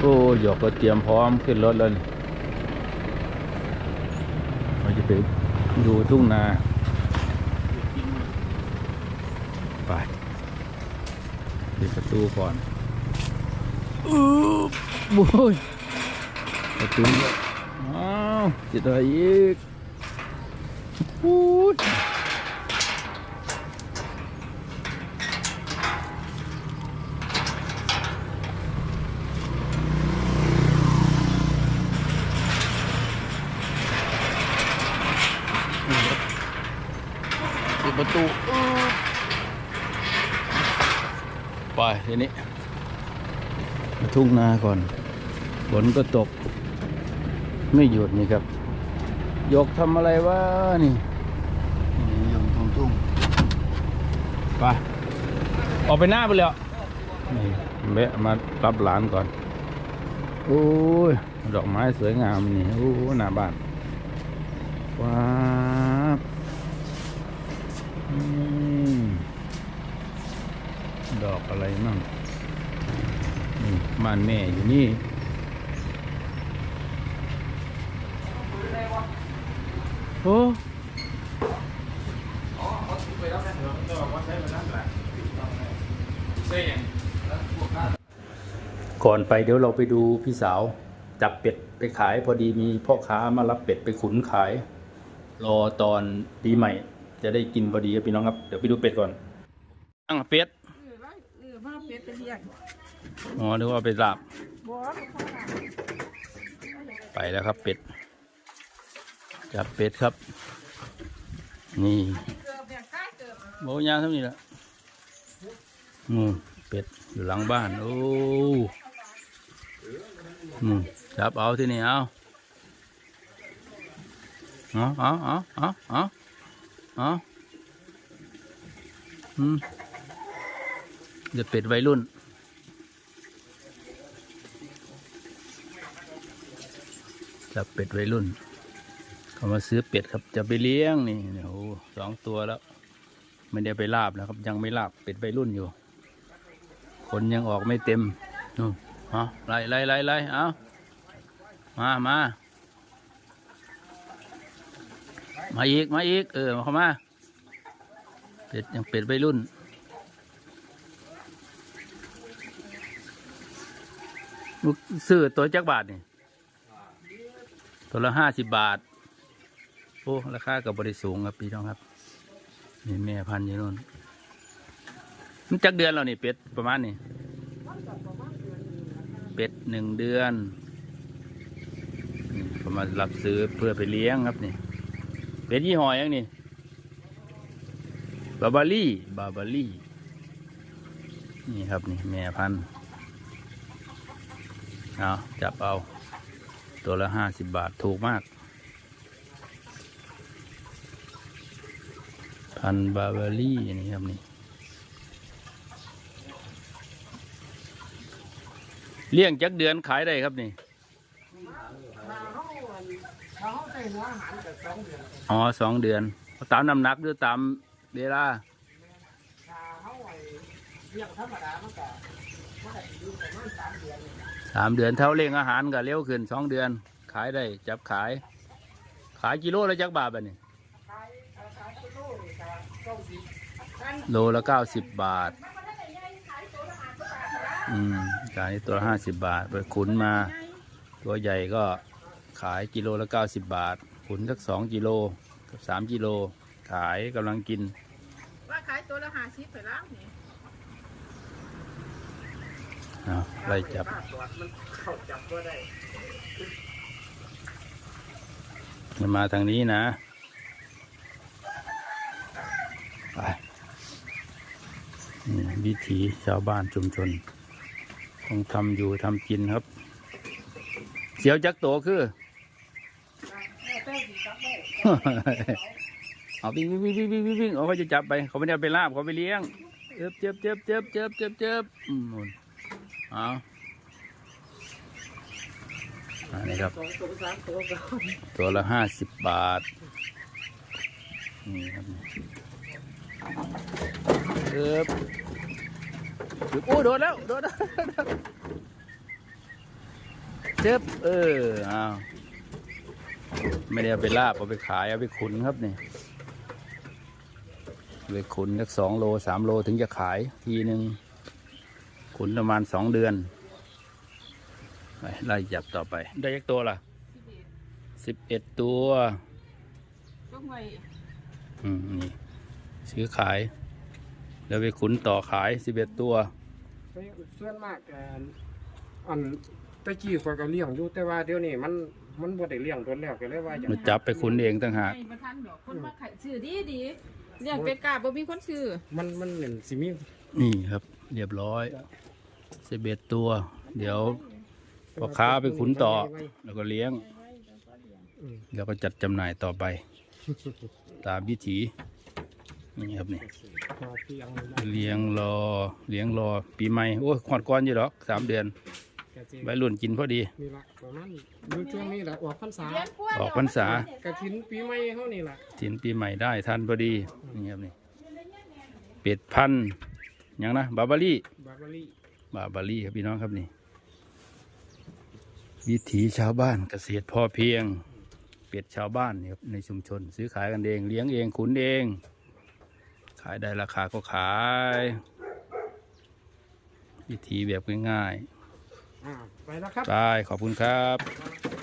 โอ้หยกก็เตรียมพร้อมขึ้นรถแล้วนี่เราจะไปดูทุ่งนาไปปิดประตูก่อนอู้บุ้ยประตูเนี่ยอ้าวจะได้อีกอู้ ปิดประตูอู้ไปทีนี้มาทุ่งนาก่อน ฝนก็ตก ไม่หยุดนี่ครับ ยกทำอะไรวะนี่นี่ยงทุ่งทุ่งไป ออกไปหน้าไปเลยอะนี่แวะมารับหลานก่อน โอ้ย ดอกไม้สวยงามนี่ โอ้หน้าบ้าน ว้าวอืม ดอกอะไรมั่งนี่บ้านแม่อยู่นี่ โอ้ก่อนไปเดี๋ยวเราไปดูพี่สาว จับเป็ดไปขายพอดีมีพ่อค้ามารับเป็ดไปขุนขาย รอตอนปีใหม่ จะได้กินพอดีครับพี่น้องครับ เดี๋ยวไปดูเป็ดก่อนตั้งเป็ดเออว่าเออว่าเป็ดไปเลี้ยงอ๋อนึกว่าไปลาบบ่เขาหาไปแล้วครับเป็ดจับเป็ดครับ นี่เกือบเนี่ยใกล้เกือบโบยางเท่านี้ละอืมเป็ดอยู่หลังบ้านโอ้อืมจับเอาที่นี่เอาเอาเอาเอาเอาเอาเอาอืมเดี๋ยวเป็ดวัยรุ่น จับเป็ดวัยรุ่น เขามาซื้อเป็ดครับ จะไปเลี้ยงนี่โอ้โหสองตัวแล้ว ไม่ได้ไปลาบนะครับ ยังไม่ลาบเป็ดวัยรุ่นอยู่ คนยังออกไม่เต็มนู่นเอไล่ไล่ไล่ไล่เอามามา มาอีก มาอีก เออมาเข้ามา เป็ดยังเป็ดวัยรุ่น ลูกซื้อตัวจักบาทนี่ ตัวละห้าสิบบาท โอ้ ราคากับบริสูงครับพี่น้องครับ นี่แม่พันธุ์อยู่นู่น มันจักเดือนแล้วนี่เป็ดประมาณนี้ เป็ดหนึ่งเดือนนี่เขามารับซื้อเพื่อไปเลี้ยงครับนี่ เป็ดยี่ห้อยังนี่บาบารี่บาบารี่นี่ครับนี่แม่พันธุ์เอาจับเอา ตัวละห้าสิบบาทถูกมาก พันบาบารี่นี่ครับนี่เลี้ยงจักเดือนขายได้ครับนี่ เขา ใส่หัวอาหารกับสองเดือนอ๋อสองเดือนตามน้ำหนักหรือตามเวลาถ้าเขาไว้เลี้ยงธรรมดามันก็มันก็อยู่ประมาณสามเดือนสามเดือนเท่าเลี้ยงอาหารก็เร็วขึ้นสองเดือน ขายได้จับขาย ขายกิโลละจักบาทบบนี้ขายขายกิโลนี่ก็ต้องสิบกันโลละเก้าสิบบาทอืมขายตัวละห้าสิบบาท ไปขุนมา ตัวใหญ่ก็ ขายกิโลละเก้าสิบบาท ขุนสักสองกิโลกับสามกิโล ขายกำลังกิน ว่าขายตัวละห้าสิบไปแล้วนี่เอาไล่จับป้าตรวจมันเข้าจับก็ได้มันมาทางนี้นะไปนี่วิถีชาวบ้านชุมชนคงทำอยู่ทำกินครับ เสียวจักโตคือแม่สิจับได้ เอาวิ่งวิ่งวิ่งวิ่งวิ่งวิ่งเขาจะจับไป เขาไม่ได้ไปลาบเขาไปเลี้ยงเจ็บเจ็บเจ็บเจ็บเจ็บเจ็บเจ็บอืมนนเอาอันนี้ครับ ตัวละห้าสิบบาท นี่ครับเอ๊บโอ้โดดแล้ว โดดแล้วเจ็บเอออ้าว ไม่ได้เอาไปลาบเอาไปขายเอาไปขุนครับนี่เอาไปขุนสักสองโลสามโลถึงจะขายทีหนึ่งขุนประมาณสองเดือนไปไล่จับต่อไป ได้ยักตัวล่ะสิบเอ็ดตัวก็ไว้อืมนี่ซื้อขาย แล้วไปขุนต่อขายสิบเอ็ดตัวส่วนมากแต่อันตะกี้ข้อยก็เลี้ยงอยู่แต่ว่าเดี๋ยวนี้มัน มันบ่ได้เลี้ยงโดนแล้วก็เลยว่าจะมาจับไปขุนเองต่างหากให้บ่ทันดอกคนมาขายชื่อดีดีๆเลี้ยงเป็ดกาบ่มีคนชื่อมันมันเหมือนสิมีนี่ครับ เรียบร้อยสิบเอ็ดตัว เดี๋ยวพ่อค้าไปขุนต่อ แล้วก็เลี้ยงอืมแล้วก็จัดจำหน่ายต่อไป ตามวิถีนี่ครับนี่พอเพียงเลี้ยงรอเลี้ยงรอปีใหม่โอ้ยขอดก้อนอยู่หรอกสามเดือน ก็สิใบรุ่นกินพอดี นี่ละประมาณอยู่ช่วงนี้แหละออกพรรษาเลี้ยงกล้วยออกพรรษา กระถินปีใหม่เฮานี่ล่ะถินปีใหม่ได้ทันพอดีนี่ครับนี่เป็ดพันธุ์หยังนะบาบารี่ บาบารี่บาบารี่ครับพี่น้องครับนี่ วิถีชาวบ้านเกษตรพอเพียง เป็ดชาวบ้านนี่ครับในชุมชน ซื้อขายกันเอง เลี้ยงเองขุนเอง ขายได้ราคาก็ขาย วิธีแบบง่ายอ่า ไปแล้วครับ ได้ขอบคุณครับ